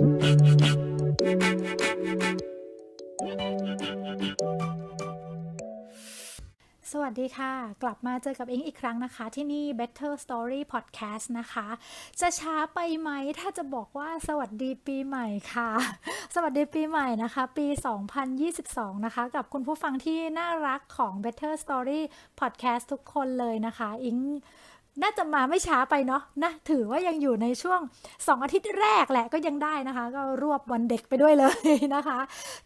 สวัสดีค่ะ กลับมาเจอกับอิงอีกครั้งนะคะ ที่นี่ Better Story Podcast นะคะ จะช้าไปไหมถ้าจะบอกว่าสวัสดีปีใหม่ค่ะ สวัสดีปีใหม่นะคะ ปี 2022 นะคะ กับคุณผู้ฟังที่น่ารักของ Better Story Podcast ทุกคนเลยนะคะ อิง น่าจะมาไม่ช้าไปเนาะนะถือว่ายังอยู่ในช่วง 2 อาทิตย์แรกแหละก็ยังได้นะคะ ก็รวบวันเด็กไปด้วยเลยนะคะ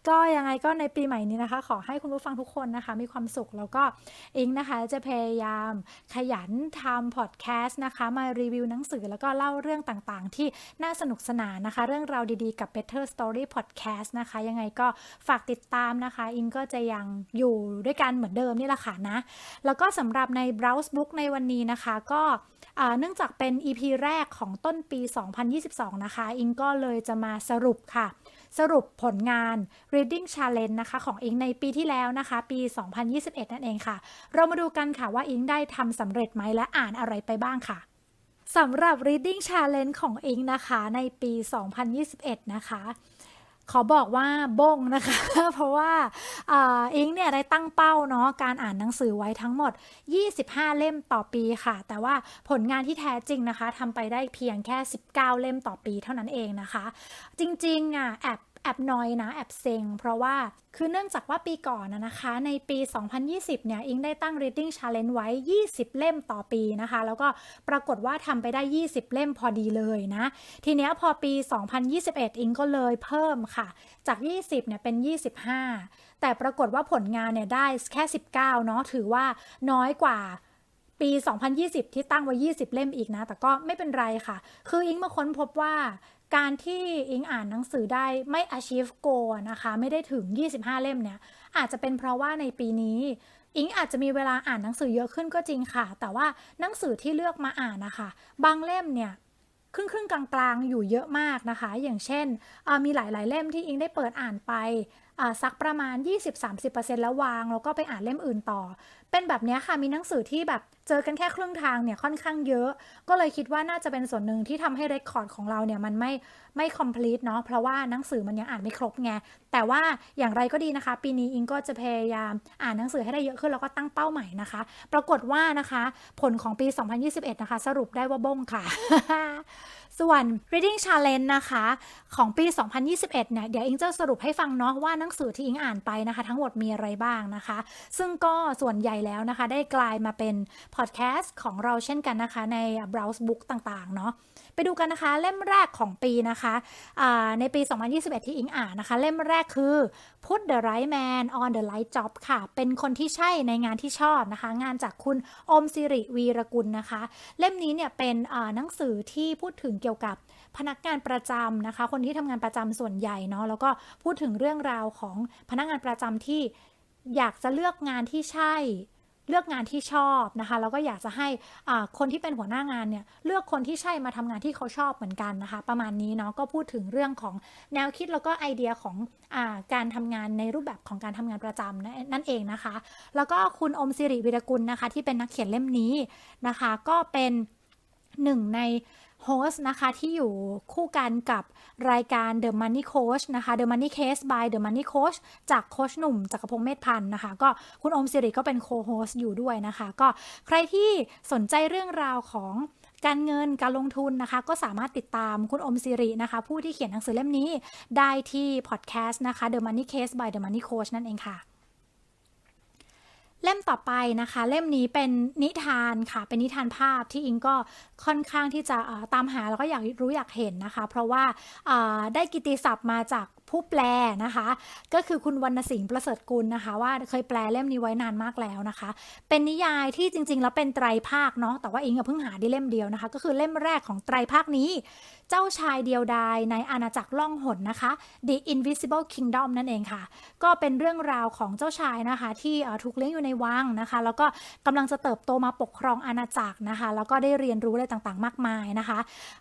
ก็ยังไงก็ในปีใหม่นี้นะคะ ขอให้คุณผู้ฟังทุกคนนะคะ มีความสุขแล้วก็อิงนะคะ จะพยายามขยันทำพอดแคสต์นะคะ มารีวิวหนังสือแล้วก็เล่าเรื่องต่างๆ ที่น่าสนุกสนานนะคะ เรื่องราวดีๆกับ Better Story Podcast นะคะ ยังไงก็ฝากติดตามนะคะ อิงก็จะยังอยู่ด้วยกันเหมือนเดิมนี่แหละค่ะนะแล้วก็สำหรับใน Browse Book ในวันนี้นะคะก็เนื่องจากเป็น EP แรกของต้นปี 2022 นะคะ อิงก็เลยจะมาสรุปค่ะ สรุปผลงาน Reading Challenge นะคะ ของอิงในปีที่แล้วนะคะ ปี 2021 นั่นเองค่ะ เรามาดูกันค่ะว่าอิงได้ทำสำเร็จไหมและอ่านอะไรไปบ้างค่ะสำหรับ Reading Challenge ของอิงนะคะ ในปี 2021 นะคะ ขอบอกว่าบงนะคะ เพราะว่าอาอิงเนี่ยได้ตั้งเป้าเนาะการอ่านหนังสือไว้ทั้งหมด 25 เล่มต่อปีค่ะ แต่ว่าผลงานที่แท้จริงนะคะทำไปได้เพียงแค่ 19 เล่มต่อปีเท่านั้นเองนะคะ จริงๆอะแอบ แอบน้อยนะแอบเซ็งเพราะว่าคือเนื่องจากว่าปีก่อนนะนะคะในปี 2020 เนี่ยอิงได้ตั้ง reading challenge ไว้ 20 เล่มต่อปีนะคะ แล้วก็ปรากฏว่าทำไปได้ 20 เล่มพอดีเลยนะ ทีเนี้ยพอปี 2021 อิงก็เลยเพิ่มค่ะ จาก 20 เนี่ยเป็น 25 แต่ปรากฏว่าผลงานเนี่ยได้แค่ 19 เนาะถือว่าน้อยกว่าปี 2020 ที่ตั้งไว้ 20 เล่มอีกนะ แต่ก็ไม่เป็นไรค่ะ คืออิงมาค้นพบว่า การที่อิงอ่านหนังสือได้ไม่ achieve goal นะคะ ไม่ได้ถึง 25 เล่มเนี่ย อาจจะเป็นเพราะว่าในปีนี้ อิงอาจจะมีเวลาอ่านหนังสือเยอะขึ้นก็จริงค่ะ แต่ว่าหนังสือที่เลือกมาอ่านนะคะ บางเล่มเนี่ยครึ่งครึ่งกลางๆ อยู่เยอะมากนะคะ อย่างเช่นอ่ามีหลายๆ เล่มที่อิงได้เปิดอ่านไป อ่าสักประมาณ 20-30%แล้ววาง แล้วก็ไปอ่านเล่มอื่นต่อ เป็นแบบนี้ค่ะมีหนังสือที่แบบเจอกันแค่ครึ่งทางเนี่ยค่อนข้างเยอะ ก็เลยคิดว่าน่าจะเป็นส่วนหนึ่งที่ทำให้เรคคอร์ดของเราเนี่ยมันไม่ไม่ complete เนาะเพราะว่าหนังสือมันยังอ่านไม่ครบไงแต่ว่าอย่างไรก็ดีนะคะ ปีนี้อิงก็จะพยายามอ่านหนังสือให้ได้เยอะขึ้นแล้วก็ตั้งเป้าใหม่นะคะ ปรากฏว่านะคะ ผลของปี 2021 นะคะ สรุปได้ว่าบ้งค่ะ ส่วน reading challenge นะคะ ของปี 2021 เนี่ยเดี๋ยวอิงจะสรุปให้ฟังเนาะว่าหนังสือที่อิงอ่านไปนะคะ ทั้งหมดมีอะไรบ้างนะคะ ซึ่งก็ส่วนใหญ่แล้วนะคะ ได้กลายมาเป็นพอดแคสต์ของเราเช่นกันนะคะ ใน browse book ต่างๆ เนาะ ไปดูกันนะคะ เล่มแรกของปีนะคะในปี 2021 ที่อิงอ่านนะคะ เล่มแรกคือ Put the right man on the right job ค่ะ เป็นคนที่ใช่ในงานที่ชอบนะคะ งานจากคุณอมสิริวีรกุลนะคะ เล่มนี้เนี่ยเป็นหนังสือที่พูดถึงเกี่ยวกับพนักงานประจำนะคะ คนที่ทำงานประจำส่วนใหญ่เนาะแล้วก็พูดถึงเรื่องราวของพนักงานประจำที่อยากจะเลือกงานที่ใช่ เลือกงานที่ชอบนะคะแล้วก็อยากจะให้คนที่เป็นหัวหน้างานเนี่ยเลือกคนที่ใช่มาทำงานที่เขาชอบเหมือนกันนะคะ ประมาณนี้เนาะก็พูดถึงเรื่องของแนวคิดแล้วก็ไอเดียของอการทำงานในรูปแบบของการทำงานประจำนั่นนั่นเองนะคะ แล้วก็คุณอมสิริวิรกุลนะคะ ที่เป็นนักเขียนเล่มนี้นะคะ ก็เป็นหนึ่งใน โฮสต์นะคะที่อยู่คู่กันกับรายการ The Money Coach นะคะ The Money Case by The Money Coach จากโคชหนุ่มจักรพงศ์เมธพันธ์นะคะ ก็คุณอมสิริก็เป็นโคโฮสต์อยู่ด้วยนะคะ ก็ใครที่สนใจเรื่องราวของการเงินการลงทุนนะคะ ก็สามารถติดตามคุณอมสิรินะคะ ผู้ที่เขียนหนังสือเล่มนี้ได้ที่พอดแคสต์นะคะ The Money Case by The Money Coach นั่นเองค่ะ เล่มต่อไปนะคะ เล่มนี้เป็นนิทานค่ะ เป็นนิทานภาพที่อิงก็ค่อนข้างที่จะตามหาแล้วก็อยากรู้อยากเห็นนะคะ เพราะว่าได้กิติศัพท์มาจากผู้แปลนะคะ ก็คือคุณวรรณสิงห์ประเสริฐกุลนะคะ ว่าเคยแปลเล่มนี้ไว้นานมากแล้วนะคะ เป็นนิยายที่จริง ๆ แล้วเป็นไตรภาคเนาะแต่ว่าอิงเพิ่งหาได้เล่มเดียวนะคะ ก็คือเล่มแรกของไตรภาคนี้เจ้าชายเดียวดายในอาณาจักรล่องหนนะคะ The Invisible Kingdom นั่นเองค่ะ ก็เป็นเรื่องราวของเจ้าชายนะคะ ที่ถูกเลี้ยงอยู่ในวังนะคะ แล้วก็กำลังจะเติบโตมาปกครองอาณาจักรนะคะ แล้วก็ได้เรียนรู้อะไรต่างๆ มากมายนะคะ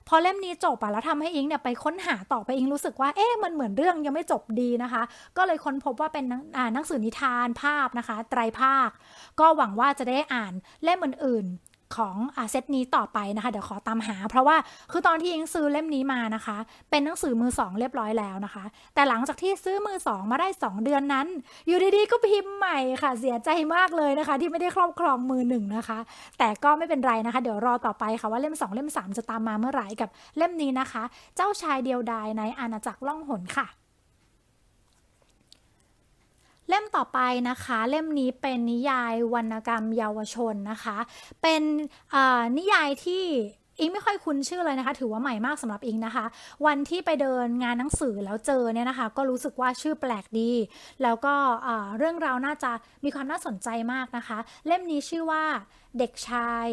พอเล่มนี้จบอะแล้วทำให้อิงเนี่ยไปค้นหาต่อไปอิงรู้สึกว่าเอ๊ะมันเหมือนเรื่องยังไม่จบดีนะคะ ก็เลยค้นพบว่าเป็นนังอ่าหนังสือนิทานภาพนะคะ ไตรภาค ก็หวังว่าจะได้อ่านเล่มอื่นๆ ของอาเซตนี้ต่อไปนะคะ เดี๋ยวขอตามหา เพราะว่าคือตอนที่ยิงซื้อเล่มนี้มานะคะ เป็นหนังสือมือสองเรียบร้อยแล้วนะคะ แต่หลังจากที่ซื้อมือสองมาได้ 2 เดือนนั้น อยู่ดีๆก็พิมพ์ใหม่ค่ะ เสียใจมากเลยนะคะ ที่ไม่ได้ครอบครองมือหนึ่งนะคะ แต่ก็ไม่เป็นไรนะคะ เดี๋ยวรอต่อไปค่ะว่าเล่ม 2 เล่ม 3 จะตามมาเมื่อไหร่กับเล่มนี้นะคะ เจ้าชายเดียวดายในอาณาจักรล่องหนค่ะ เล่มต่อไปนะคะ เล่มนี้เป็นนิยายวรรณกรรมเยาวชนนะคะ เป็นนิยายที่อิงไม่ค่อยคุ้นชื่อเลยนะคะ ถือว่าใหม่มากสำหรับอิงนะคะ วันที่ไปเดินงานหนังสือแล้วเจอเนี่ยนะคะ ก็รู้สึกว่าชื่อแปลกดี แล้วก็เอ่อเรื่องราวน่าจะมีความน่าสนใจมากนะคะ เล่มนี้ชื่อว่าเด็กชาย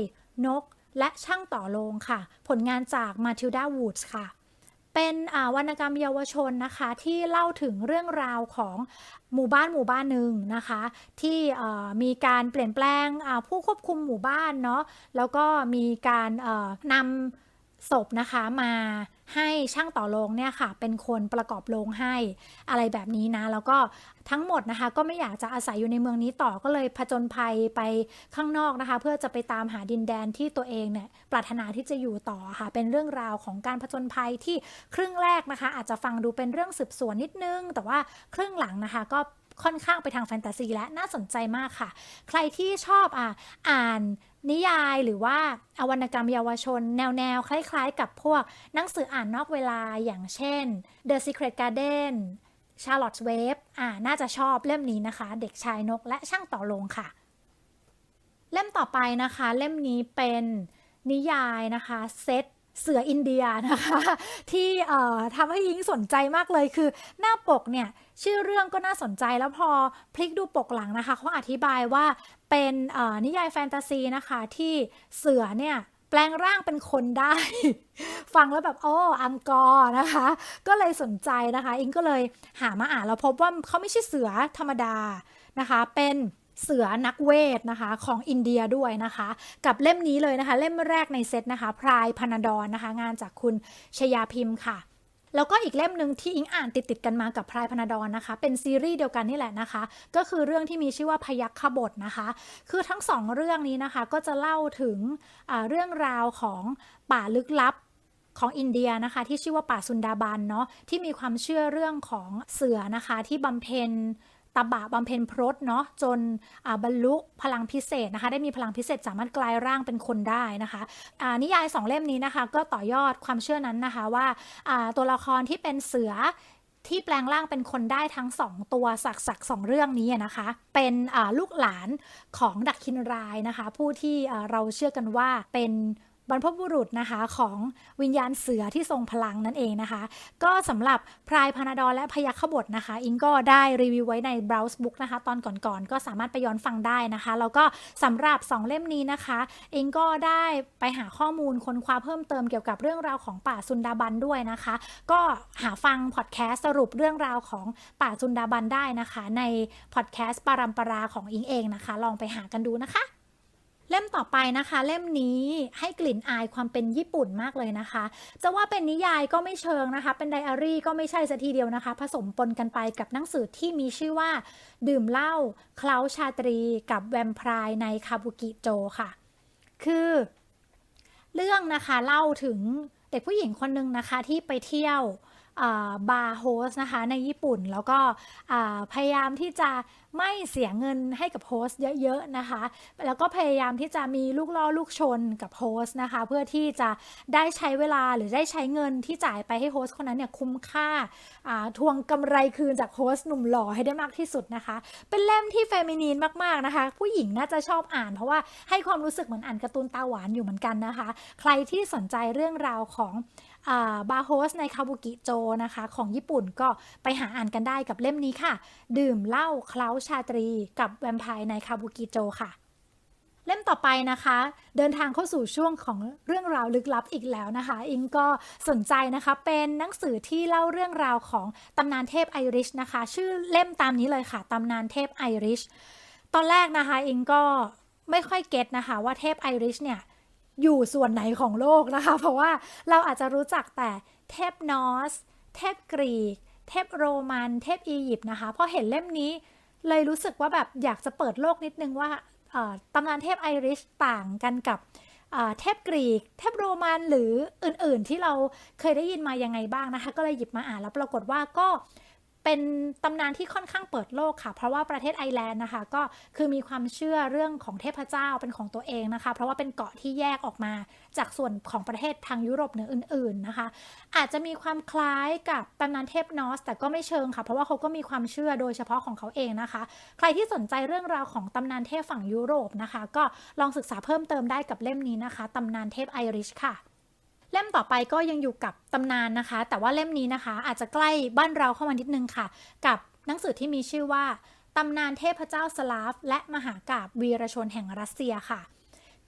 นก และช่างต่อโลงค่ะ ผลงานจากมาทิลดาวูดส์ค่ะ เป็นวรรณกรรมเยาวชนนะคะที่เล่าถึงเรื่องราวของหมู่บ้านหมู่บ้านหนึ่งนะคะ ที่มีการเปลี่ยนแปลงผู้ควบคุมหมู่บ้านเนาะแล้วก็มีการนำศพนะคะมา ให้ช่างต่อโลงเนี่ยค่ะ เป็นคนประกอบโลงให้อะไรแบบนี้นะ แล้วก็ทั้งหมดนะคะ ก็ไม่อยากจะอาศัยอยู่ในเมืองนี้ต่อก็เลยผจญภัยไปข้างนอกนะคะ เพื่อจะไปตามหาดินแดนที่ตัวเองเนี่ยปรารถนาที่จะอยู่ต่อค่ะ เป็นเรื่องราวของการผจญภัยที่ครึ่งแรกนะคะ อาจจะฟังดูเป็นเรื่องสืบสวนนิดนึง แต่ว่าครึ่งหลังนะคะก็ค่อนข้างไปทางแฟนตาซีและน่าสนใจมากค่ะ ใครที่ชอบอะอ่าน นิยายหรือว่าอวรรณกรรมเยาวชนแนวแนวๆ คล้ายๆ กับพวกหนังสืออ่านนอกเวลาอย่างเช่น The Secret Garden Charlotte's Web อ่าน่าจะชอบเล่มนี้นะคะ เด็กชายนกและช่างต่อโลงค่ะ เล่มต่อไปนะคะ เล่มนี้เป็นนิยายนะคะเซต เสืออินเดียนะคะ ที่ทำให้ยิงสนใจมากเลยคือหน้าปกเนี่ยชื่อเรื่องก็น่าสนใจแล้วพอพลิกดูปกหลังนะคะเขาอธิบายว่าเป็นนิยายแฟนตาซีนะคะที่เสือเนี่ยแปลงร่างเป็นคนได้ ฟังแล้วแบบโอ้อังกอร์นะคะ ก็เลยสนใจนะคะ อิงก็เลยหามาอ่านแล้วพบว่าเขาไม่ใช่เสือธรรมดานะคะเป็น เสือนักเวทนะคะของอินเดียด้วยนะคะ กับเล่มนี้เลยนะคะ เล่มแรกในเซตนะคะ พรายพนาดอนนะคะ งานจากคุณชยาพิมพ์ค่ะแล้วก็อีกเล่มหนึ่งที่อิงอ่านติดติดกันมากับพรายพนาดอนนะคะ เป็นซีรีส์เดียวกันนี่แหละนะคะ ก็คือเรื่องที่มีชื่อว่าพยัคฆบทนะคะ คือทั้งสองเรื่องนี้นะคะ ก็จะเล่าถึงเรื่องราวของป่าลึกลับของอินเดียนะคะที่ชื่อว่าป่าซุนดาบันเนาะที่มีความเชื่อเรื่องของเสือนะคะที่บำเพ็ญ ตบะบำเพ็ญพรตเนาะจนบรรลุพลังพิเศษนะคะ ได้มีพลังพิเศษสามารถกลายร่างเป็นคนได้นะคะนิยายสองเล่มนี้นะคะ ก็ต่อยอดความเชื่อนั้นนะคะว่าตัวละครที่เป็นเสือที่แปลงร่างเป็นคนได้ทั้งสองตัวสักสักสองเรื่องนี้นะคะ เป็นลูกหลานของดักคินรายนะคะ ผู้ที่เราเชื่อกันว่าเป็น บรรพบุรุษนะคะของวิญญาณเสือที่ทรงพลังนั่นเองนะคะ ก็สำหรับพรายพานาดอและพยัคฆบทนะคะ อิงก็ได้รีวิวไว้ใน Browse Book นะคะ ตอนก่อนๆ ก็สามารถไปย้อนฟังได้นะคะ แล้วก็สำหรับ 2 เล่มนี้นะคะ อิงก็ได้ไปหาข้อมูลค้นคว้าเพิ่มเติมเกี่ยวกับเรื่องราวของป่าซุนดาบันด้วยนะคะ ก็หาฟังพอดแคสต์สรุปเรื่องราวของป่าซุนดาบันได้นะคะ ในพอดแคสต์ปารัมปราของอิงเองนะคะ ลองไปหากันดูนะคะ เล่มต่อไปนะคะ เล่มนี้ให้กลิ่นอายความเป็นญี่ปุ่นมากเลยนะคะ จะว่าเป็นนิยายก็ไม่เชิงนะคะ เป็นไดอารี่ก็ไม่ใช่สัทีเดียวนะคะ ผสมปนกันไปกับหนังสือที่มีชื่อว่า ดื่มเหล้าเคล้าชาตรีกับแวมไพร์ในคาบุกิโจค่ะ คือเรื่องนะคะเล่าถึงเด็กผู้หญิงคนหนึ่งนะคะที่ไปเที่ยว บาร์โฮสนะคะในญี่ปุ่น แล้วก็พยายามที่จะไม่เสียเงินให้กับโฮสเยอะๆนะคะ แล้วก็พยายามที่จะมีลูกล่อลูกชนกับโฮสนะคะ เพื่อที่จะได้ใช้เวลาหรือได้ใช้เงินที่จ่ายไปให้โฮสคนนั้นเนี่ยคุ้มค่าาทวงกำไรคืนจากโฮสหนุ่มหล่อให้ได้มากที่สุดนะคะ เป็นเล่มที่เฟมินีนมากๆนะคะ ผู้หญิงน่าจะชอบอ่าน เพราะว่าให้ความรู้สึกเหมือนอ่านการ์ตูนตาหวานอยู่เหมือนกันนะคะ ใครที่สนใจเรื่องราวของ บาร์โฮสในคาบุกิโจนะคะ ของญี่ปุ่นก็ไปหาอ่านกันได้กับเล่มนี้ค่ะ ดื่มเหล้าเคล้าชาตรีกับแวมไพร์ในคาบุกิโจค่ะเล่มต่อไปนะคะ เดินทางเข้าสู่ช่วงของเรื่องราวลึกลับอีกแล้วนะคะ อิงก็สนใจนะคะเป็นหนังสือที่เล่าเรื่องราวของตำนานเทพไอริชนะคะ ชื่อเล่มตามนี้เลยค่ะตำนานเทพไอริชตอนแรกนะคะ อิงก็ไม่ค่อยเก็ตนะคะ ว่าเทพไอริชเนี่ย อยู่ส่วนไหนของโลกนะคะ เพราะว่าเราอาจจะรู้จักแต่เทพนอส เทพกรีก เทพโรมัน เทพอียิปต์นะคะพอเห็นเล่มนี้เลยรู้สึกว่าแบบอยากจะเปิดโลกนิดนึงว่าตำนานเทพไอริชต่างกันกับเทพกรีก เทพโรมันหรืออื่นๆ ที่เราเคยได้ยินมายังไงบ้างนะคะ ก็เลยหยิบมาอ่านแล้วปรากฏว่าก็ เป็นตำนานที่ค่อนข้างเปิดโลกค่ะ เพราะว่าประเทศไอร์แลนด์นะคะ ก็คือมีความเชื่อเรื่องของเทพเจ้าเป็นของตัวเองนะคะ เพราะว่าเป็นเกาะที่แยกออกมาจากส่วนของประเทศทางยุโรปเหนืออื่น ๆนะคะ อาจจะมีความคล้ายกับตำนานเทพนอส แต่ก็ไม่เชิงค่ะ เพราะว่าเขาก็มีความเชื่อโดยเฉพาะของเขาเองนะคะ ใครที่สนใจเรื่องราวของตำนานเทพฝั่งยุโรปนะคะ ก็ลองศึกษาเพิ่มเติมได้กับเล่มนี้นะคะตำนานเทพไอริชค่ะ เล่มต่อไปก็ยังอยู่กับตำนานนะคะ แต่ว่าเล่มนี้นะคะ อาจจะใกล้บ้านเราเข้ามานิดนึงค่ะ กับหนังสือที่มีชื่อว่าตำนานเทพเจ้าสลาฟ และมหากาบวีรชนแห่งรัสเซียค่ะ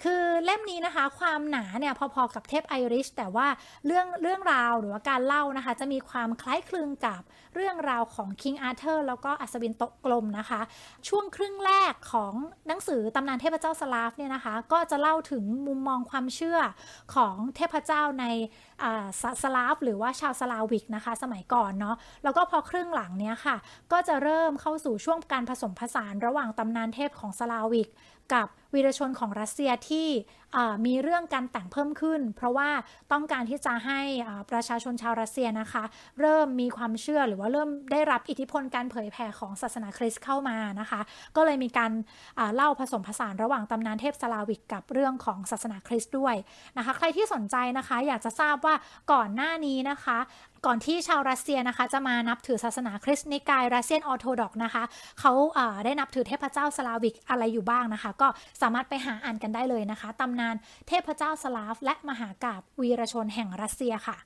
คือเล่มนี้นะคะ ความหนาเนี่ยพอๆกับเทพไอริชแต่ว่าเรื่องเรื่องราวหรือว่าการเล่านะคะ จะมีความคล้ายคลึงกับเรื่องราวของคิงอาร์เธอร์แล้วก็อัศวินโตะกลมนะคะ ช่วงครึ่งแรกของหนังสือตำนานเทพเจ้าสลาฟเนี่ยนะคะ ก็จะเล่าถึงมุมมองความเชื่อของเทพเจ้าในสสลาฟหรือว่าชาวสลาวิกนะคะ สมัยก่อนเนาะแล้วก็พอครึ่งหลังเนี้ยค่ะ ก็จะเริ่มเข้าสู่ช่วงการผสมผสานระหว่างตำนานเทพของสลาวิก กับวีรชนของรัสเซียที่มีเรื่องการแต่งเพิ่มขึ้น เพราะว่าต้องการที่จะให้ประชาชนชาวรัสเซียนะคะ เริ่มมีความเชื่อหรือว่าเริ่มได้รับอิทธิพลการเผยแผ่ของศาสนาคริสต์เข้ามานะคะ ก็เลยมีการเล่าผสมผสานระหว่างตำนานเทพสลาวิกกับเรื่องของศาสนาคริสต์ด้วยนะคะ ใครที่สนใจนะคะ อยากจะทราบว่าก่อนหน้านี้นะคะ ก่อนที่ชาวรัสเซียนะคะ จะมานับถือศาสนาคริสต์นิกายรัสเซียนออร์โธดอกนะคะเขาเอ่อได้นับถือเทพเจ้าสลาวิกอะไรอยู่บ้างนะคะ ก็สามารถไปหาอ่านกันได้เลยนะคะตำนานเทพเจ้าสลาฟ และมหากาบวีรชนแห่งรัสเซียค่ะ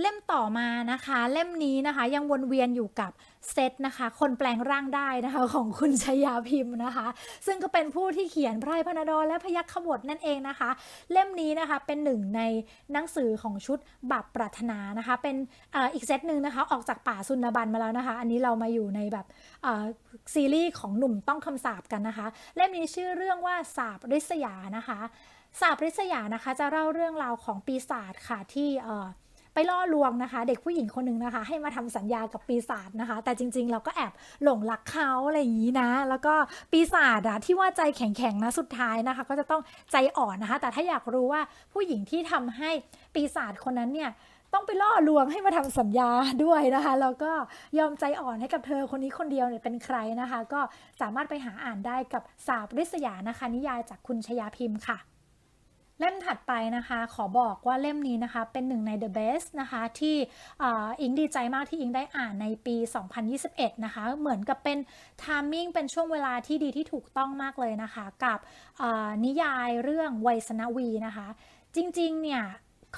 เล่มต่อมานะคะ เล่มนี้นะคะยังวนเวียนอยู่กับเซตนะคะ คนแปลงร่างได้นะคะของคุณชยาพิมพ์นะคะ ซึ่งก็เป็นผู้ที่เขียนไพรพนาดรและพยัคฆ์ขบฏนั่นเองนะคะ เล่มนี้นะคะเป็นหนึ่งในหนังสือของชุดบับปรารถนานะคะ เป็นออีกเซตหนึ่งนะคะออกจากป่าสุนบันมาแล้วนะคะ อันนี้เรามาอยู่ในแบบซีรีส์ของหนุ่มต้องคำสาปกันนะคะ เล่มนี้ชื่อเรื่องว่าสาบริษยานะคะสาบริษยานะคะจะเล่าเรื่องราวของปีศาจค่ะที่ ไปล่อลวงนะคะ เด็กผู้หญิงคนหนึ่งนะคะ ให้มาทำสัญญากับปีศาจนะคะ แต่จริง ๆ เราก็แอบหลงรักเขาอะไรอย่างนี้นะ แล้วก็ปีศาจอะที่ว่าใจแข็งๆนะสุดท้ายนะคะ ก็จะต้องใจอ่อนนะคะ แต่ถ้าอยากรู้ว่าผู้หญิงที่ทำให้ปีศาจคนนั้นเนี่ยต้องไปล่อลวงให้มาทำสัญญาด้วยนะคะ แล้วก็ยอมใจอ่อนให้กับเธอคนนี้คนเดียวเนี่ยเป็นใครนะคะ ก็สามารถไปหาอ่านได้กับสาบริษยานะคะ นิยายจากคุณชยาพิมพ์ค่ะ เล่มถัดไปนะคะ ขอบอกว่าเล่มนี้นะคะ เป็นหนึ่งใน The Best นะคะ ที่อิงดีใจมากที่อิงได้อ่านในปี 2021 นะคะ เหมือนกับเป็นทามมิ่งเป็นช่วงเวลาที่ดีที่ถูกต้องมากเลยนะคะ กับนิยายเรื่องไวยสนวีนะคะ จริงๆเนี่ย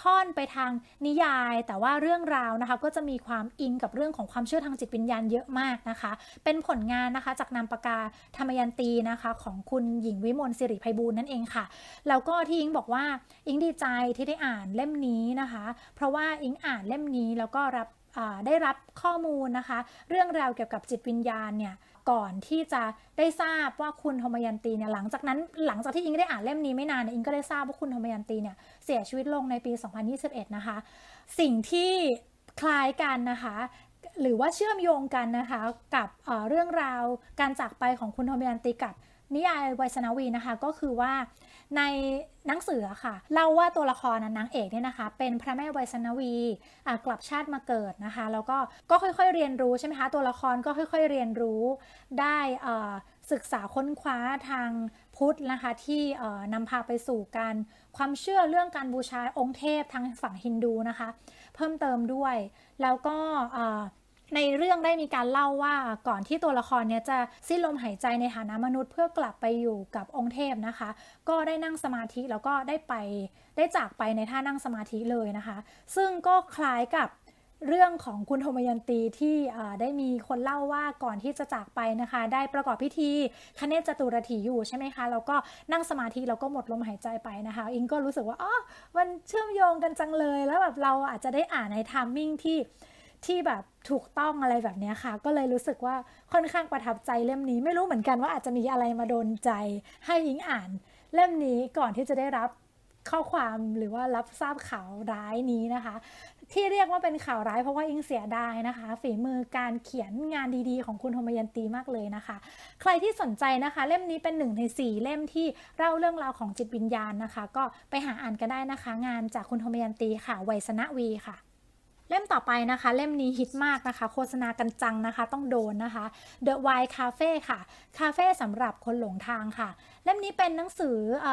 ค่อนไปทางนิยาย แต่ว่าเรื่องราวนะคะก็จะมีความอิงกับเรื่องของความเชื่อทางจิตวิญญาณเยอะมากนะคะ เป็นผลงานนะคะจากนามปากกาธรรมยันตีนะคะของคุณหญิงวิมลสิริไพบูลนั่นเองค่ะ แล้วก็ที่อิงบอกว่าอิงดีใจที่ได้อ่านเล่มนี้นะคะ เพราะว่าอิงอ่านเล่มนี้แล้วก็รับได้รับข้อมูลนะคะ เรื่องราวเกี่ยวกับจิตวิญญาณเนี่ย ก่อนที่จะได้ทราบว่าคุณธมยันตีเนี่ยหลังจากนั้นหลังจากที่อิงได้อ่านเล่มนี้ไม่นานเนี่ยอิงก็ได้ทราบว่าคุณธมยันตีเนี่ยเสียชีวิตลงในปี 2021 นะคะ สิ่งที่คล้ายกันนะคะหรือว่าเชื่อมโยงกันนะคะกับเเรื่องราวการจากไปของคุณธมยันตีกับ นิยายไวยสนวีนะคะก็คือว่าในหนังสือะค่ะเล่าว่าตัวละครนะนางเอกเนี่ยนะคะ เป็นพระแม่ไวยสนวีกลับชาติมาเกิดนะคะ แล้วก็ก็ค่อยๆเรียนรู้ใช่ไหมคะตัวละครก็ค่อยๆเรียนรู้ได้ศึกษาค้นคว้าทางพุทธนะคะที่นำพาไปสู่การความเชื่อเรื่องการบูชาองค์เทพทางฝั่งฮินดูนะคะ เพิ่มเติมด้วย แล้วก็ ในเรื่องได้มีการเล่าว่าก่อนที่ตัวละครเนี้ยจะสิ้นลมหายใจในฐานะมนุษย์เพื่อกลับไปอยู่กับองค์เทพนะคะ ก็ได้นั่งสมาธิแล้วก็ได้ไปได้จากไปในท่านั่งสมาธิเลยนะคะ ซึ่งก็คล้ายกับเรื่องของคุณโทมยันตีที่ได้มีคนเล่าว่าก่อนที่จะจากไปนะคะ ได้ประกอบพิธีคเนจตุรถีอยู่ใช่ไหมคะแล้วก็นั่งสมาธิแล้วก็หมดลมหายใจไปนะคะ อิงก็รู้สึกว่าอ๋อมันเชื่อมโยงกันจังเลย แล้วแบบเราอาจจะได้อ่านในทามมิ่งที่ ที่แบบถูกต้องอะไรแบบนี้ค่ะ ก็เลยรู้สึกว่าค่อนข้างประทับใจเล่มนี้ ไม่รู้เหมือนกันว่าอาจจะมีอะไรมาโดนใจให้อิงอ่าน เล่มนี้ก่อนที่จะได้รับข้อความหรือว่ารับทราบข่าวร้ายนี้นะคะ ที่เรียกว่าเป็นข่าวร้ายเพราะว่าอิงเสียดายนะคะ ฝีมือการเขียนงานดีๆ ของคุณธมยันตีมากเลยนะคะ ใครที่สนใจนะคะ เล่มนี้เป็นหนึ่งในสี่เล่มที่เล่าเรื่องราวของจิตวิญญาณนะคะ ก็ไปหาอ่านกันได้นะคะ งานจากคุณธมยันตีค่ะไวยสนะวีค่ะ เล่มต่อไปนะคะ เล่มนี้ฮิตมากนะคะ โฆษณากันจังนะคะ ต้องโดนนะคะ The Wild Cafe ค่ะ คาเฟ่สำหรับคนหลงทางค่ะ เล่มนี้เป็นหนังสืออ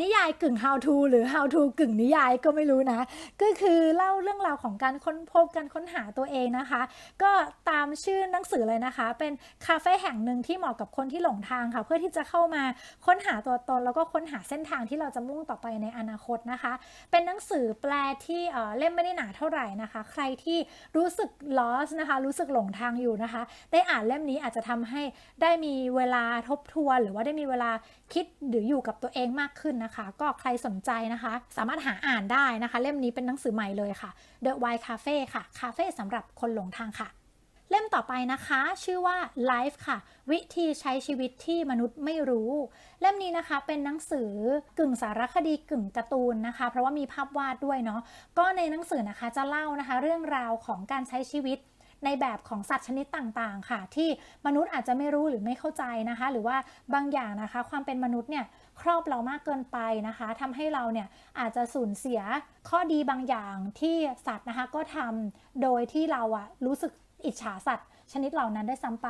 นิยายกึ่ง how to หรือ how to กึ่งนิยายก็ไม่รู้นะ ก็คือเล่าเรื่องราวของการค้นพบการค้นหาตัวเองนะคะ ก็ตามชื่อหนังสือเลยนะคะ เป็นคาเฟ่แห่งหนึ่งที่เหมาะกับคนที่หลงทางค่ะ เพื่อที่จะเข้ามาค้นหาตัวตน แล้วก็ค้นหาเส้นทางที่เราจะมุ่งต่อไปในอนาคตนะคะ เป็นหนังสือแปลที่เล่มไม่ได้หนาเท่าไหร่นะคะ ใครที่รู้สึก lost นะคะ รู้สึกหลงทางอยู่นะคะ ได้อ่านเล่มนี้อาจจะทำให้ได้มีเวลาทบทวน หรือว่าได้มีเวลาคิดหรืออยู่กับตัวเองมากขึ้นนะคะ ก็ใครสนใจนะคะ สามารถหาอ่านได้นะคะ เล่มนี้เป็นหนังสือใหม่เลยค่ะ The Wild Cafe ค่ะ คาเฟ่สำหรับคนหลงทางค่ะ เล่มต่อไปนะคะ ชื่อว่า Life ค่ะ วิธีใช้ชีวิตที่มนุษย์ไม่รู้ เล่มนี้นะคะเป็นหนังสือกึ่งสารคดีกึ่งการ์ตูนนะคะ เพราะว่ามีภาพวาดด้วยเนาะก็ในหนังสือนะคะจะเล่านะคะ เรื่องราวของการใช้ชีวิตในแบบของสัตว์ชนิดต่างๆ ค่ะ ที่มนุษย์อาจจะไม่รู้หรือไม่เข้าใจนะคะ หรือว่าบางอย่างนะคะ ความเป็นมนุษย์เนี่ย ครอบเรามากเกินไปนะคะทำให้เราเนี่ยอาจจะสูญเสียข้อดีบางอย่างที่สัตว์นะคะก็ทำโดยที่เราอะรู้สึกอิจฉาสัตว์ชนิดเหล่านั้นได้ซ้ำไป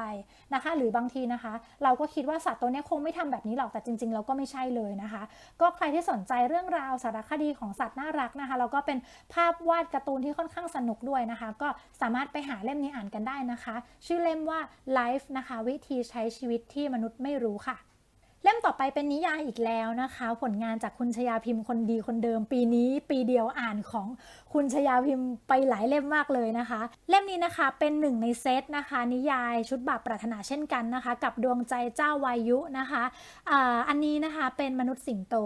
นะคะ หรือบางทีนะคะ เราก็คิดว่าสัตว์ตัวนี้คงไม่ทำแบบนี้หรอกแต่จริง ๆ เราก็ไม่ใช่เลยนะคะ ก็ใครที่สนใจเรื่องราวสารคดีของสัตว์น่ารักนะคะแล้วก็เป็นภาพวาดการ์ตูนที่ค่อนข้างสนุกด้วยนะคะ ก็สามารถไปหาเล่มนี้อ่านกันได้นะคะ ชื่อเล่มว่า Life นะคะ วิธีใช้ชีวิตที่มนุษย์ไม่รู้ค่ะ เล่มต่อไปเป็นนิยายอีกแล้วนะคะ ผลงานจากคุณชยาพิมพ์คนดีคนเดิม ปีนี้ปีเดียวอ่านของคุณชยาพิมพ์ไปหลายเล่มมากเลยนะคะ เล่มนี้นะคะเป็นหนึ่งในเซตนะคะ นิยายชุดบาปปรารถนาเช่นกันนะคะ กับดวงใจเจ้าวายุนะคะออันนี้นะคะเป็นมนุษย์สิงโต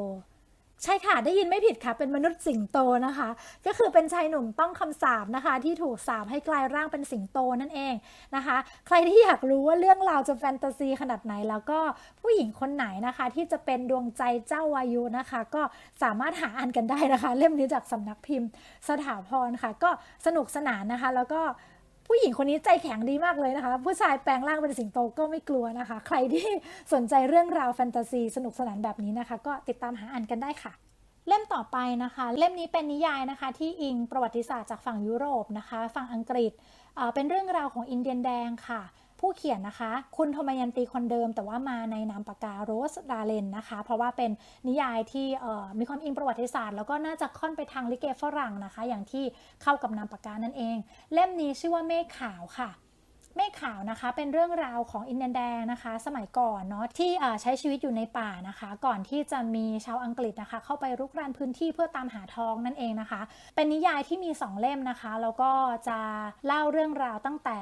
ใช่ค่ะ ได้ยินไม่ผิดค่ะ เป็นมนุษย์สิงโตนะคะ ก็คือเป็นชายหนุ่มต้องคำสาปนะคะ ที่ถูกสาปให้กลายร่างเป็นสิงโตนั่นเองนะคะ ใครที่อยากรู้ว่าเรื่องราวจะแฟนตาซีขนาดไหน แล้วก็ผู้หญิงคนไหนนะคะ ที่จะเป็นดวงใจเจ้าวายุนะคะ ก็สามารถหาอ่านกันได้นะคะ เล่มนี้จากสำนักพิมพ์ สถาพรค่ะ ก็สนุกสนานนะคะ แล้วก็ ผู้หญิงคนนี้ใจแข็งดีมากเลยนะคะ ผู้ชายแปลงร่างเป็นสิงโตก็ไม่กลัวนะคะ ใครที่สนใจเรื่องราวแฟนตาซีสนุกสนานแบบนี้นะคะ ก็ติดตามหาอ่านกันได้ค่ะเล่มต่อไปนะคะ เล่มนี้เป็นนิยายนะคะ ที่อิงประวัติศาสตร์จากฝั่งยุโรปนะคะ ฝั่งอังกฤษเเป็นเรื่องราวของอินเดียนแดงค่ะ ผู้เขียนนะคะ คุณโทมยันตีคนเดิม แต่ว่ามาในนามปากกาโรสดาเลนนะคะ เพราะว่าเป็นนิยายที่มีความอิงประวัติศาสตร์ แล้วก็น่าจะค่อนไปทางลิเกฝรั่งนะคะ อย่างที่เข้ากับนามปากกานั่นเอง เล่มนี้ชื่อว่าเมฆขาวค่ะเมฆขาวนะคะเป็นเรื่องราวของอินเดียนแดงนะคะ สมัยก่อนเนาะที่ใช้ชีวิตอยู่ในป่านะคะ ก่อนที่จะมีชาวอังกฤษนะคะ เข้าไปรุกรานพื้นที่เพื่อตามหาทองนั่นเองนะคะ เป็นนิยายที่มี 2 เล่มนะคะ แล้วก็จะเล่าเรื่องราวตั้งแต่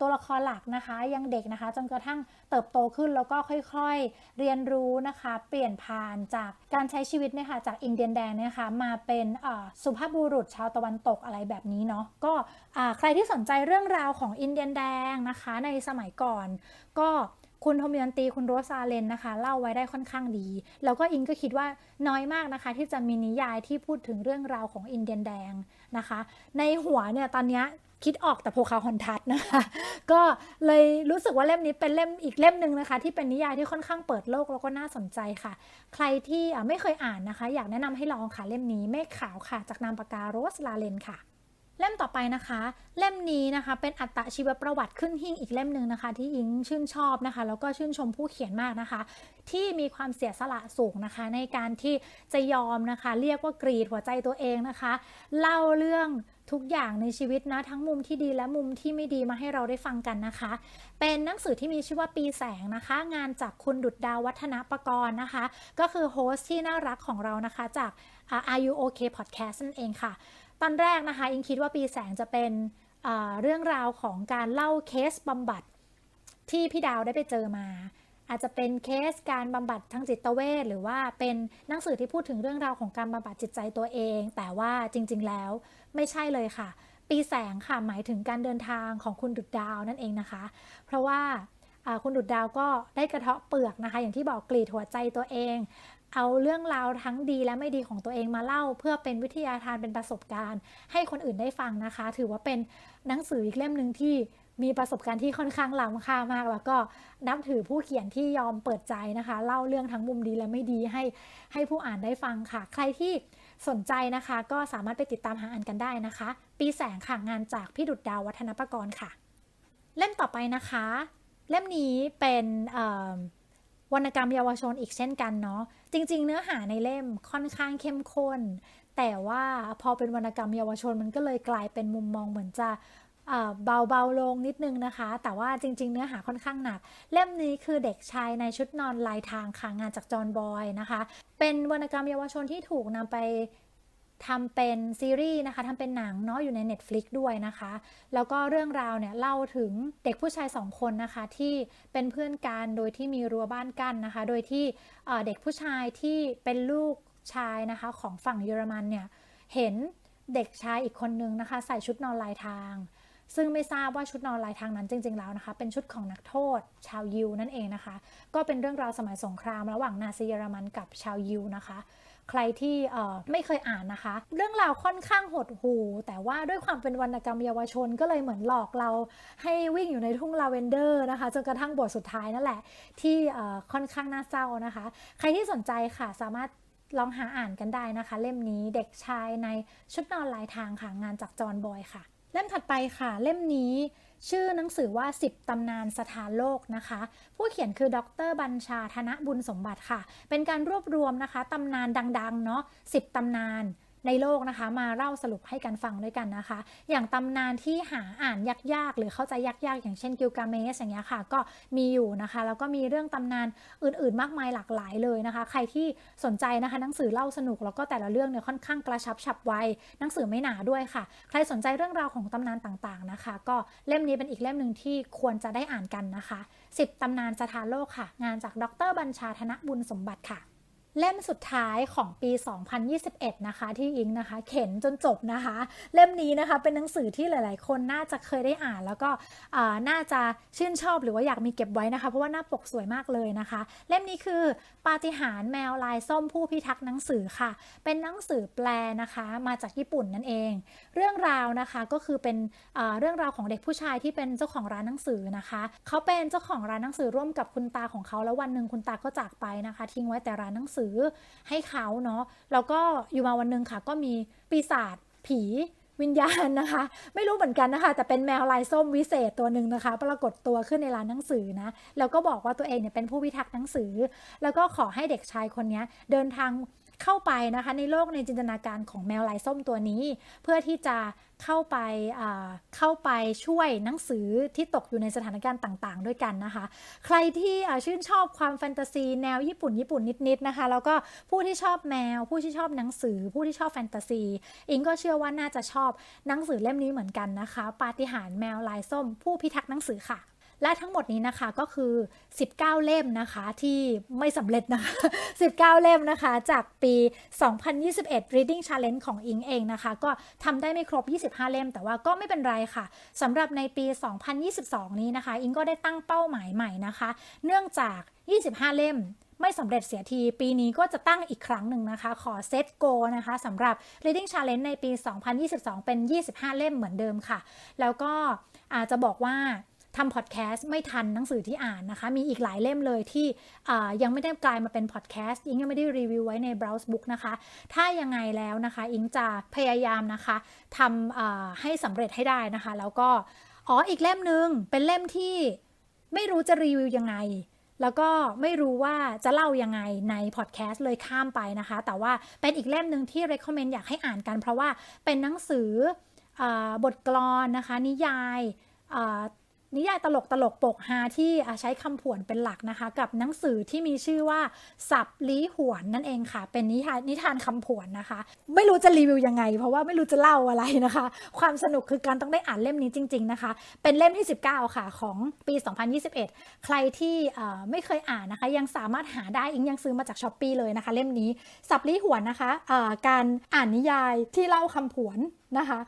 ตัวละครหลักนะคะยังเด็กนะคะจนกระทั่งเติบโตขึ้นแล้วก็ค่อยๆ เรียนรู้นะคะ เปลี่ยนผ่านจากการใช้ชีวิตเนี่ยค่ะจากอินเดียนแดงเนี่ยค่ะมาเป็นสุภาพบุรุษชาวตะวันตกอะไรแบบนี้เนาะก็ใครที่สนใจเรื่องราวของอินเดียนแดงนะคะ ในสมัยก่อน ก็คุณโทมิยันตีคุณโรซาเลนนะคะ เล่าไว้ได้ค่อนข้างดี แล้วก็อิงก็คิดว่าน้อยมากนะคะ ที่จะมีนิยายที่พูดถึงเรื่องราวของอินเดียนแดงนะคะ ในหัวเนี่ยตอนนี้ คิดออกแต่โพคาฮอนทัสนะคะ ก็เลยรู้สึกว่าเล่มนี้เป็นเล่มอีกเล่มหนึ่งนะคะ ที่เป็นนิยายที่ค่อนข้างเปิดโลกแล้วก็น่าสนใจค่ะ ใครที่ไม่เคยอ่านนะคะ อยากแนะนำให้ลองค่ะเล่มนี้เมฆขาวค่ะ จากนามปากกาโรสลาเลนค่ะ เล่มต่อไปนะคะ เล่มนี้นะคะเป็นอัตชีวประวัติขึ้นหิ่งอีกเล่มหนึ่งนะคะ ที่อิงชื่นชอบนะคะ แล้วก็ชื่นชมผู้เขียนมากนะคะ ที่มีความเสียสละสูงนะคะ ในการที่จะยอมนะคะ เรียกว่ากรีดหัวใจตัวเองนะคะ เล่าเรื่องทุกอย่างในชีวิตนะทั้งมุมที่ดีและมุมที่ไม่ดีมาให้เราได้ฟังกันนะคะ เป็นหนังสือที่มีชื่อว่าปีแสงนะคะ งานจากคุณดุดดาววัฒนประกรณ์นะคะ ก็คือโฮสต์ที่น่ารักของเรานะคะจากอ่า Are You OK Podcast นั่นเองค่ะ ตอนแรกนะคะอิงคิดว่าปีแสงจะเป็นเรื่องราวของการเล่าเคสบำบัดที่พี่ดาวได้ไปเจอมา อาจจะเป็นเคสการบำบัดทางจิตเวชหรือว่าเป็นหนังสือที่พูดถึงเรื่องราวของการบำบัดจิตใจตัวเอง แต่ว่าจริง ๆ แล้วไม่ใช่เลยค่ะ ปีแสงค่ะหมายถึงการเดินทางของคุณดุดดาวนั่นเองนะคะ เพราะว่าอ่าคุณดุดดาวก็ได้กระเทาะเปลือกนะคะ อย่างที่บอกกรีดหัวใจตัวเอง เอาเรื่องราวทั้งดีและไม่ดีของตัวเองมาเล่า เพื่อเป็นวิทยาทานเป็นประสบการณ์ ให้คนอื่นได้ฟังนะคะ ถือว่าเป็นหนังสืออีกเล่มหนึ่งที่มีประสบการณ์ที่ค่อนข้างล้ำค่ามาก แล้วก็นับถือผู้เขียนที่ยอมเปิดใจนะคะ เล่าเรื่องทั้งมุมดีและไม่ดีให้ให้ผู้อ่านได้ฟังค่ะ ใครที่สนใจนะคะ ก็สามารถไปติดตามหาอ่านกันได้นะคะ ปีแสงค่ะงานจากพี่ดุดดาววัฒนประกรณ์ค่ะ เล่มต่อไปนะคะ เล่มนี้เป็น วรรณกรรมเยาวชนอีกเช่นกันเนาะจริง ๆ เนื้อหาในเล่มค่อนข้างเข้มข้น แต่ว่าพอเป็นวรรณกรรมเยาวชนมันก็เลยกลายเป็นมุมมองเหมือนจะเบาเบาลงนิดนึงนะคะ แต่ว่าจริง ๆ เนื้อหาค่อนข้างหนัก เล่มนี้คือเด็กชายในชุดนอนลายทางค่ะงานจากจอห์นบอยนะคะ เป็นวรรณกรรมเยาวชนที่ถูกนำไป ทำเป็นซีรีส์นะคะทำเป็นหนังเนาะอยู่ใน Netflix ด้วยนะคะ แล้วก็เรื่องราวเนี่ยเล่าถึงเด็กผู้ชายสองคนนะคะ ที่เป็นเพื่อนกันโดยที่มีรั้วบ้านกั้นนะคะ โดยที่เด็กผู้ชายที่เป็นลูกชายนะคะของฝั่งเยอรมันเนี่ยเห็นเด็กชายอีกคนนึงนะคะ ใส่ชุดนอนลายทาง ซึ่งไม่ทราบว่าชุดนอนลายทางนั้นจริง ๆ แล้วนะคะ เป็นชุดของนักโทษ ชาวยิวนั่นเองนะคะ ก็เป็นเรื่องราวสมัยสงครามระหว่างนาซีเยอรมันกับชาวยิวนะคะ ใครที่ไม่เคยอ่านนะคะ เรื่องราวค่อนข้างหดหูแต่ว่าด้วยความเป็นวรรณกรรมเยาวชนก็เลยเหมือนหลอกเราให้วิ่งอยู่ในทุ่งลาเวนเดอร์นะคะจนกระทั่งบทสุดท้ายนั่นแหละ ที่ค่อนข้างน่าเศร้านะคะ ใครที่สนใจค่ะสามารถลองหาอ่านกันได้นะคะ เล่มนี้เด็กชายในชุดนอนลายทางค่ะงานจากจอห์นบอยค่ะ เล่มถัดไปค่ะ เล่มนี้ ชื่อหนังสือว่า 10 ตำนานสถานโลกนะคะ ผู้เขียนคือดรบัญชาธนบุญสมบัติค่ะ เป็นการรวบรวมนะคะตำนานดังๆเนาะ10 ตำนาน ในโลกนะคะ มาเล่าสรุปให้กันฟังด้วยกันนะคะ อย่างตำนานที่หาอ่านยากๆ หรือเข้าใจยากๆ อย่างเช่นกิลกาเมสอย่างเงี้ยค่ะ ก็มีอยู่นะคะ แล้วก็มีเรื่องตำนานอื่นๆ มากมายหลากหลายเลยนะคะ ใครที่สนใจนะคะหนังสือเล่าสนุกแล้วก็แต่ละเรื่องเนี่ยค่อนข้างกระชับฉับไวหนังสือไม่หนาด้วยค่ะ ใครสนใจเรื่องราวของตำนานต่างๆนะคะ ก็เล่มนี้เป็นอีกเล่มหนึ่งที่ควรจะได้อ่านกันนะคะ 10ตำนานสถานโลกค่ะ งานจากดรบัญชาธนบุญสมบัติค่ะ เล่มสุดท้ายของปี 2021 นะคะ ที่อิงนะคะ เข็นจนจบนะคะ เล่มนี้นะคะเป็นหนังสือที่หลาย ๆ คนน่าจะเคยได้อ่าน แล้วก็น่าจะชื่นชอบหรือว่าอยากมีเก็บไว้นะคะ เพราะว่าหน้าปกสวยมากเลยนะคะ เล่มนี้คือปาฏิหาริย์แมวลายส้มผู้พิทักษ์หนังสือค่ะ เป็นหนังสือแปลนะคะ มาจากญี่ปุ่นนั่นเอง เรื่องราวนะคะก็คือเป็นเรื่องราวของเด็กผู้ชายที่เป็นเจ้าของร้านหนังสือนะคะเขาเป็นเจ้าของร้านหนังสือร่วมกับคุณตาของเขาแล้ววันหนึ่งคุณตาก็จากไปนะคะ ทิ้งไว้แต่ร้านหนังสือให้เขาเนาะแล้วก็อยู่มาวันหนึ่งค่ะ ก็มีปีศาจผีวิญญาณนะคะ ไม่รู้เหมือนกันนะคะ แต่เป็นแมวลายส้มวิเศษตัวหนึ่งนะคะ ปรากฏตัวขึ้นในร้านหนังสือนะ แล้วก็บอกว่าตัวเองเนี่ยเป็นผู้พิทักษ์หนังสือ แล้วก็ขอให้เด็กชายคนนี้เดินทาง เข้าไปนะคะในโลกในจินตนาการของแมวลายส้มตัวนี้ เพื่อที่จะเข้าไปเข้าไปช่วยหนังสือที่ตกอยู่ในสถานการณ์ต่างๆ ด้วยกันนะคะ ใครที่ชื่นชอบความแฟนตาซีแนวญี่ปุ่นญี่ปุ่นนิดๆนะคะแล้วก็ผู้ที่ชอบแมว ผู้ที่ชอบหนังสือ ผู้ที่ชอบแฟนตาซีอิงก็เชื่อว่าน่าจะชอบหนังสือเล่มนี้เหมือนกันนะคะ ปาฏิหาริย์แมวลายส้ม ผู้พิทักษ์หนังสือค่ะ และทั้งหมดนี้นะคะก็คือ 19 เล่มนะคะที่ไม่สำเร็จนะคะ 19 เล่มนะคะจากปี 2021 Reading Challenge ของอิงเองนะคะ ก็ทำได้ไม่ครบ 25 เล่ม แต่ว่าก็ไม่เป็นไรค่ะสำหรับในปี 2022 นี้นะคะ อิงก็ได้ตั้งเป้าหมายใหม่นะคะ เนื่องจาก 25 เล่มไม่สำเร็จเสียทีปีนี้ก็จะตั้งอีกครั้งหนึ่งนะคะ ขอเซตโกนะคะสำหรับ Reading Challenge ในปี 2022 เป็น 25 เล่มเหมือนเดิมค่ะ แล้วก็อาจจะบอกว่า ทำพอดแคสต์ไม่ทันหนังสือที่อ่านนะคะ มีอีกหลายเล่มเลยที่ยังไม่ได้กลายมาเป็นพอดแคสต์อิงยังไม่ได้รีวิวไว้ใน Browse Book นะคะ ถ้ายังไงแล้วนะคะ อิงจะพยายามนะคะทำให้สำเร็จให้ได้นะคะ แล้วก็อ๋ออีกเล่มหนึ่งเป็นเล่มที่ไม่รู้จะรีวิวยังไงแล้วก็ไม่รู้ว่าจะเล่ายังไงในพอดแคสต์เลยข้ามไปนะคะ แต่ว่าเป็นอีกเล่มหนึ่งที่ recommend อยากให้อ่านกัน เพราะว่าเป็นหนังสือบทกลอนนะคะ นิยาย นิยายตลกตลกปกฮาที่ใช้คำผวนเป็นหลักนะคะ กับหนังสือที่มีชื่อว่า สับลี้หวนนั่นเองค่ะ เป็นนิทานนิทานคำผวนนะคะ ไม่รู้จะรีวิวยังไง เพราะว่าไม่รู้จะเล่าอะไรนะคะ ความสนุกคือการต้องได้อ่านเล่มนี้จริง ๆนะคะ เป็นเล่มที่ 19 ค่ะของปี 2021 ใครที่ไม่เคยอ่านนะคะ ยังสามารถหาได้อิงยังซื้อมาจากช้อปปีเลยนะคะ เล่มนี้สับลี้หวนนะคะการอ่านนิยายที่เล่าคำผวน นะคะ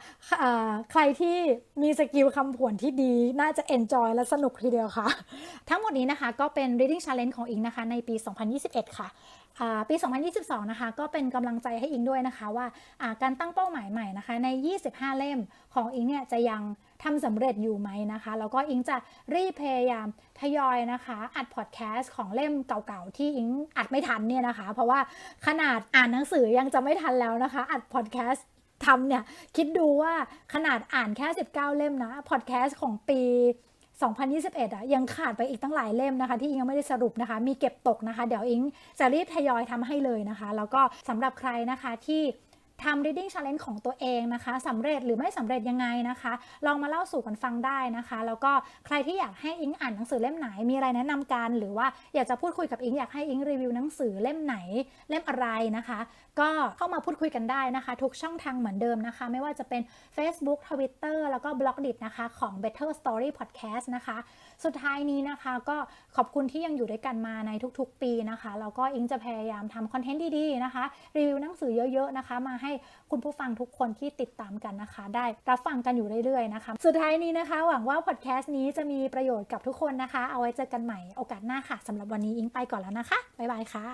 ใครที่มีสกิลคำผวนที่ดีน่าจะ enjoy และสนุกทีเดียวค่ะ ทั้งหมดนี้นะคะก็เป็น reading challenge ของอิงนะคะในปี 2021 ค่ะอ่าปี 2022 นะคะ ก็เป็นกำลังใจให้อิงด้วยนะคะ ว่าการตั้งเป้าหมายใหม่นะคะ ใน 25 เล่มของอิงเนี่ยจะยังทำสำเร็จอยู่ไหมนะคะ แล้วก็อิงจะรีพยายามทยอยนะคะ อัดพอดแคสต์ของเล่มเก่าๆ ที่อิงอัดไม่ทันเนี่ยนะคะ เพราะว่าขนาดอ่านหนังสือยังจะไม่ทันแล้วนะคะ อัดพอดแคสต์ ทำเนี่ย คิดดูว่าขนาดอ่านแค่ 19 เล่มนะ พอดแคสต์ของปี 2021อะยังขาดไปอีกตั้งหลายเล่มนะคะ ที่อิงยังไม่ได้สรุปนะคะ มีเก็บตกนะคะ เดี๋ยวอิงจะรีบทยอยทำให้เลยนะคะ แล้วก็สำหรับใครนะคะที่ ทำ reading challenge ของตัวเองนะคะสำเร็จหรือไม่สำเร็จยังไงนะคะ ลองมาเล่าสู่กันฟังได้นะคะ แล้วก็ใครที่อยากให้อิงอ่านหนังสือเล่มไหนมีอะไรแนะนำกัน หรือว่าอยากจะพูดคุยกับอิงอยากให้อิงรีวิวหนังสือเล่มไหนเล่มอะไรนะคะ ก็เข้ามาพูดคุยกันได้นะคะ ทุกช่องทางเหมือนเดิมนะคะ ไม่ว่าจะเป็น Facebook Twitter แล้วก็ b l o g d i t นะคะของ Better Story Podcast นะคะ สุดท้ายนี้นะคะก็ขอบคุณที่ยังอยู่ด้วยกันมาในทุกๆ ปีนะคะแล้วก็อิงจะพยายามทำคอนเทนต์ดีๆนะคะรีวิวหนังสือเยอะๆนะคะมาให้คุณผู้ฟังทุกคนที่ติดตามกันนะคะ ได้รับฟังกันอยู่เรื่อยๆนะคะ สุดท้ายนี้นะคะ หวังว่าพอดแคสต์นี้จะมีประโยชน์กับทุกคนนะคะ เอาไว้เจอกันใหม่โอกาสหน้าค่ะสำหรับวันนี้อิงไปก่อนแล้วนะคะบ๊ายบายค่ะ